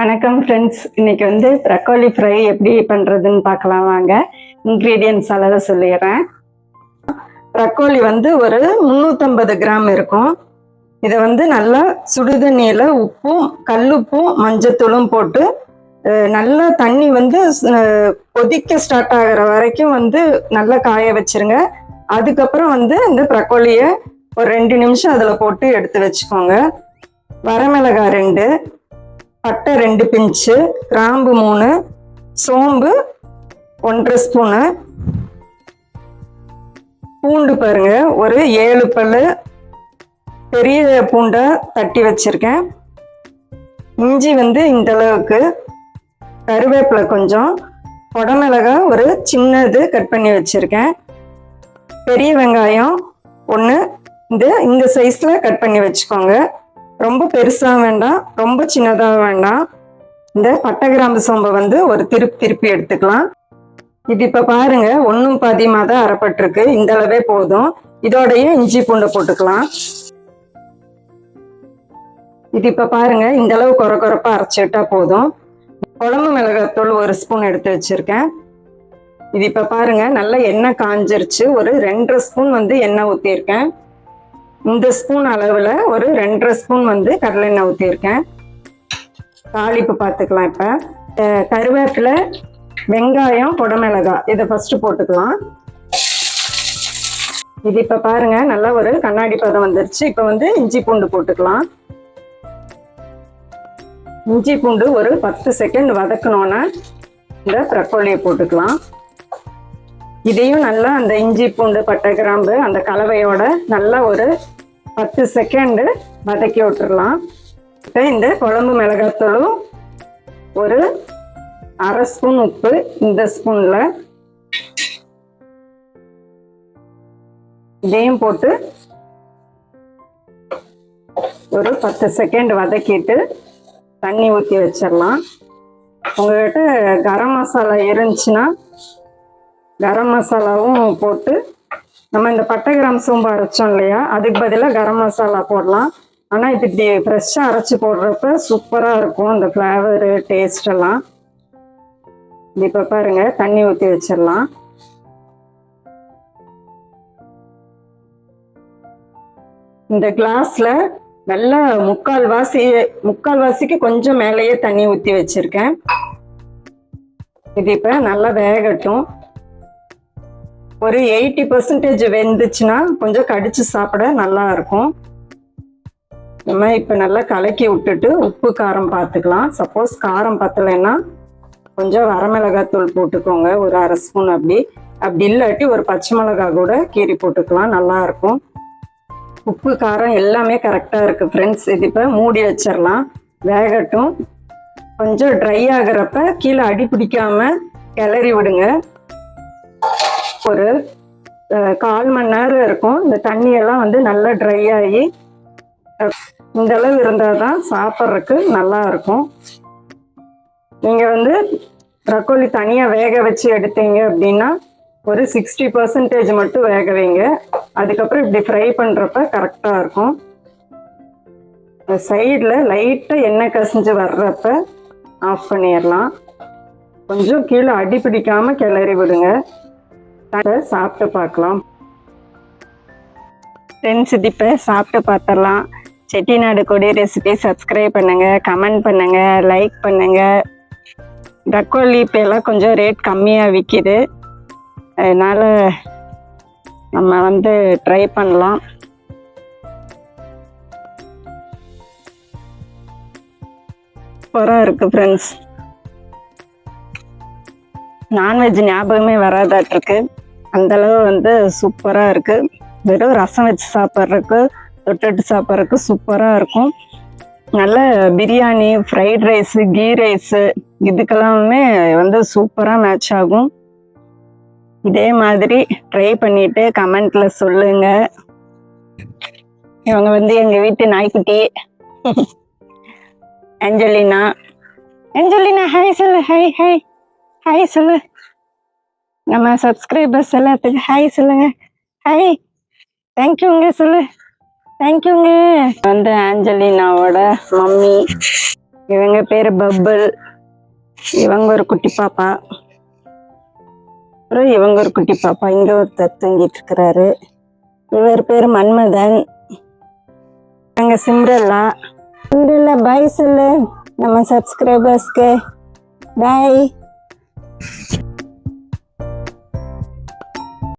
வணக்கம் ஃப்ரெண்ட்ஸ் இன்னைக்கு வந்து ப்ரக்கோலி ஃப்ரை எப்படி பண்ணுறதுன்னு பார்க்கலாம் வாங்க. இன்க்ரீடியன்ஸ் அளவு சொல்லிடுறேன். ப்ரக்கோலி வந்து ஒரு முந்நூற்றம்பது கிராம் இருக்கும். இதை வந்து நல்லா சுடுதண்ணியில் உப்பும் கல்லுப்பும் மஞ்சத்தூளும் போட்டு நல்லா தண்ணி வந்து கொதிக்க ஸ்டார்ட் ஆகிற வரைக்கும் வந்து நல்லா காய வச்சிருங்க. அதுக்கப்புறம் வந்து இந்த ப்ரக்கோலியை ஒரு ரெண்டு நிமிஷம் அதில் போட்டு எடுத்து வச்சுக்கோங்க. வரமிளகாய் ரெண்டு பட்டை ரெண்டு பிஞ்சு கிராம்பு மூணு சோம்பு ஒன்றரை ஸ்பூனு. பூண்டு பாருங்க ஒரு ஏழு பல்லு. பெரிய பூண்டை தட்டி வச்சுருக்கேன். இஞ்சி வந்து இந்த அளவுக்கு. கருவேப்பிலை கொஞ்சம். குடமிளகா ஒரு சின்னது கட் பண்ணி வச்சுருக்கேன். பெரிய வெங்காயம் ஒன்று இந்த இந்த சைஸில் கட் பண்ணி வச்சுக்கோங்க. ரொம்ப பெருசாக வேண்டாம் ரொம்ப சின்னதாக வேண்டாம். இந்த பட்டை கிராம்பு சோம்பை வந்து ஒரு திருப்பி திருப்பி எடுத்துக்கலாம். இது இப்போ பாருங்க ஒன்றும் பாதியமாக தான் அரைப்பட்டிருக்கு இந்த அளவே போதும். இதோடயே இஞ்சி பூண்டை போட்டுக்கலாம். இது இப்போ பாருங்க இந்த அளவு குறை குறைப்பாக அரைச்சிட்டா போதும். குழம்பு மிளகாத்தூள் ஒரு ஸ்பூன் எடுத்து வச்சுருக்கேன். இது இப்போ பாருங்க நல்லா எண்ணெய் காஞ்சிருச்சு. ஒரு ரெண்டரை ஸ்பூன் வந்து எண்ணெய் ஊற்றிருக்கேன் இந்த ஸ்பூன் அளவில் ஒரு ரெண்டரை ஸ்பூன் வந்து கடலெண்ணெய் ஊற்றிருக்கேன் தாளிப்பு பார்த்துக்கலாம் இப்போ. கருவேப்பிலை வெங்காயம் புடமிளகா. இதை ஃபஸ்ட்டு போட்டுக்கலாம். இது இப்போ பாருங்க நல்லா ஒரு கண்ணாடி பதம் வந்துருச்சு. இப்போ வந்து இஞ்சி பூண்டு போட்டுக்கலாம். இஞ்சி பூண்டு ஒரு பத்து செகண்ட் வதக்கணுன்னா இந்த ப்ரக்கோலியை போட்டுக்கலாம். இதையும் நல்லா அந்த இஞ்சி பூண்டு பட்டை கிராம்பு அந்த கலவையோட நல்லா ஒரு பத்து செகண்டு வதக்கி விட்டுறலாம். இப்போ இந்த குழம்பு மிளகாத்தூளும் ஒரு அரை ஸ்பூன் உப்பு இந்த ஸ்பூனில். இதையும் போட்டு ஒரு பத்து செகண்ட் வதக்கிட்டு தண்ணி ஊற்றி வச்சிடலாம். உங்கள்கிட்ட கரம் மசாலா இருந்துச்சுன்னா கரம் மசாலாவும் போட்டு நம்ம இந்த பட்டை கிராம் சோம்பு அரைச்சோம் இல்லையா? அதுக்கு பதிலாக கரம் மசாலா போடலாம். ஆனால் இது இப்படி ஃப்ரெஷ்ஷாக அரைச்சி போடுறப்ப சூப்பராக இருக்கும் இந்த ஃப்ளேவரு டேஸ்ட் எல்லாம். இப்போ பாருங்க தண்ணி ஊற்றி வச்சிடலாம். இந்த கிளாஸில் நல்லா முக்கால் வாசி முக்கால் வாசிக்கு கொஞ்சம் மேலேயே தண்ணி ஊற்றி வச்சிருக்கேன். இது இப்போ நல்லா வேகட்டும். ஒரு எயிட்டி பர்சன்டேஜ் வெந்துச்சுன்னா கொஞ்சம் கடிச்சு சாப்பிட நல்லா இருக்கும். நம்ம இப்போ நல்லா கலக்கி விட்டுட்டு உப்பு காரம் பார்த்துக்கலாம் சப்போஸ் காரம் பத்தலைன்னா கொஞ்சம் வரமிளகாத்தூள் போட்டுக்கோங்க. ஒரு அரை ஸ்பூன் அப்படி. அப்படி இல்லாட்டி ஒரு பச்சை மிளகா கூட கீறி போட்டுக்கலாம். நல்லா இருக்கும். உப்பு காரம் எல்லாமே கரெக்டாக இருக்குது ஃப்ரெண்ட்ஸ் இது இப்போ மூடி வச்சிடலாம் வேகட்டும். கொஞ்சம் ட்ரை ஆகிறப்ப கீழே அடி பிடிக்காமல் கிளறி விடுங்க. ஒரு கால் மணி நேரம் இருக்கும். இந்த தண்ணியெல்லாம் வந்து நல்லா ட்ரை ஆகி இந்த அளவு இருந்தால் தான் சாப்பிட்றதுக்கு நல்லா இருக்கும். நீங்கள் வந்து ப்ரக்கோலி தனியாக வேக வச்சு எடுத்தீங்க அப்படின்னா ஒரு சிக்ஸ்டி பர்சன்டேஜ் மட்டும் வேக வைங்க. அதுக்கப்புறம் இப்படி ஃப்ரை பண்ணுறப்ப கரெக்டாக இருக்கும். சைடில் லைட்டாக எண்ணெய் கசிஞ்சு வர்றப்ப ஆஃப் பண்ணிடலாம். கொஞ்சம் கீழே அடி பிடிக்காமல் கிளறி விடுங்க. சாப்பிட்டு பார்க்கலாம். ஃப்ரெண்ட்ஸ் இது இப்போ சாப்பிட்டு பார்த்துடலாம். செட்டிநாடு கொடி ரெசிபி சப்ஸ்கிரைப் பண்ணுங்க கமெண்ட் பண்ணுங்க லைக் பண்ணுங்க. தக்கோலி இப்போ எல்லாம் கொஞ்சம் ரேட் கம்மியாக விற்கிது அதனால் நம்ம வந்து ட்ரை பண்ணலாம். சூப்பராக இருக்குது ஃப்ரெண்ட்ஸ் நான்வெஜ் ஞாபகமே வராதாட்டிருக்கு. அந்தளவு வந்து சூப்பராக இருக்குது வெறும் ரசம் வச்சு சாப்பிட்றதுக்கு தொட்டட்டு சாப்பிட்றதுக்கு சூப்பராக இருக்கும். நல்ல biryani fried rice ghee rice இதுக்கெல்லாமே வந்து சூப்பராக மேட்ச் ஆகும். இதே மாதிரி ட்ரை பண்ணிட்டு கமெண்ட்ல சொல்லுங்க. இவங்க வந்து எங்க வீட்டு நாய்க்குட்டி. அஞ்சலினா. அஞ்சலினா ஹாய் சொல்லு ஹாய் ஹாய் ஹாய் சொல்லு. நம்ம சப்ஸ்கிரைபர்ஸ் எல்லாத்துக்கும் ஹாய் சொல்லுங்க. ஹாய் தேங்க்யூங்க சொல்லு. தேங்க்யூங்க வந்து ஆஞ்சலினாவோட மம்மி. இவங்க பேரு பப்பிள். இவங்க ஒரு குட்டி பாப்பா. அப்புறம் இவங்க ஒரு குட்டி பாப்பா. இங்க ஒருத்தர் தூங்கிட்டு இருக்கிறாரு. இவர் பேர் மன்மதன். அங்க சிம்ரல்லா. சிம்ரல்லா பாய் சொல்லு. நம்ம சப்ஸ்கிரைபர்ஸ்க்கு பாய்